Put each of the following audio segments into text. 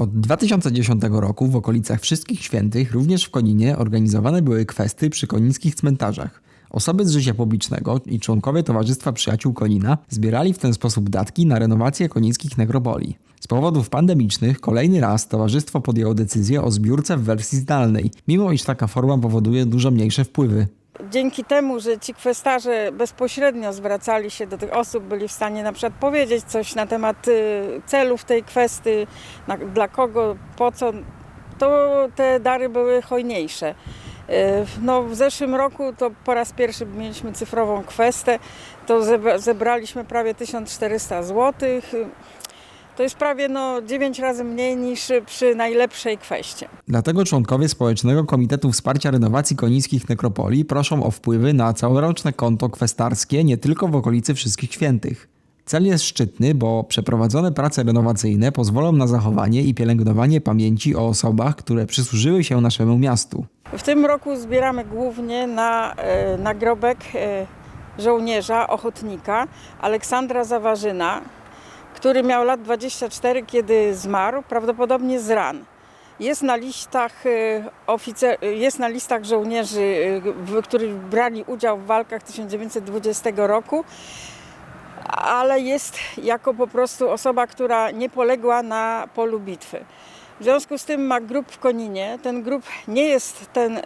Od 2010 roku w okolicach Wszystkich Świętych, również w Koninie, organizowane były kwesty przy konińskich cmentarzach. Osoby z życia publicznego i członkowie Towarzystwa Przyjaciół Konina zbierali w ten sposób datki na renowację konińskich nekropolii. Z powodów pandemicznych kolejny raz towarzystwo podjęło decyzję o zbiórce w wersji zdalnej, mimo iż taka forma powoduje dużo mniejsze wpływy. Dzięki temu, że ci kwestarze bezpośrednio zwracali się do tych osób, byli w stanie na przykład powiedzieć coś na temat y, celów tej kwestii, na, dla kogo, po co, to te dary były hojniejsze. Y, No, w zeszłym roku to po raz pierwszy mieliśmy cyfrową kwestę, to zebra- zebraliśmy prawie 1400 zł. To jest prawie no, 9 razy mniej niż przy najlepszej kweście. Dlatego członkowie Społecznego Komitetu Wsparcia Renowacji Konińskich Nekropolii proszą o wpływy na całoroczne konto kwestarskie nie tylko w okolicy Wszystkich Świętych. Cel jest szczytny, bo przeprowadzone prace renowacyjne pozwolą na zachowanie i pielęgnowanie pamięci o osobach, które przysłużyły się naszemu miastu. W tym roku zbieramy głównie na e, nagrobek e, żołnierza, ochotnika Aleksandra Zawarzyna, który miał lat 24, kiedy zmarł, prawdopodobnie z ran. Jest na listach, e, oficer, jest na listach żołnierzy, w, którzy brali udział w walkach 1920 roku, ale jest jako po prostu osoba, która nie poległa na polu bitwy. W związku z tym ma grób w Koninie. Ten grób nie jest ten y,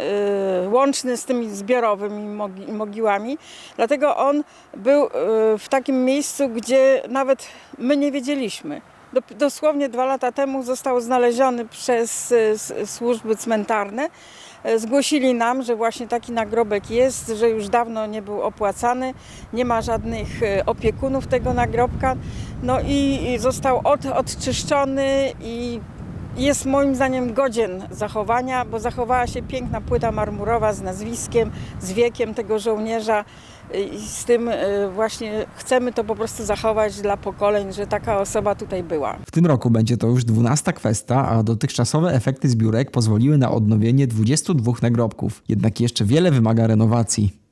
łączny z tymi zbiorowymi mogi, mogiłami, dlatego on był y, w takim miejscu, gdzie nawet my nie wiedzieliśmy. Do, dosłownie dwa lata temu został znaleziony przez y, służby cmentarne. Y, Zgłosili nam, że właśnie taki nagrobek jest, że już dawno nie był opłacany, nie ma żadnych y, opiekunów tego nagrobka. No i, i został od, odczyszczony i jest moim zdaniem godzien zachowania, bo zachowała się piękna płyta marmurowa z nazwiskiem, z wiekiem tego żołnierza i z tym y, właśnie chcemy to po prostu zachować dla pokoleń, że taka osoba tutaj była. W tym roku będzie to już 12 kwesta, a dotychczasowe efekty zbiórek pozwoliły na odnowienie 22 nagrobków. Jednak jeszcze wiele wymaga renowacji.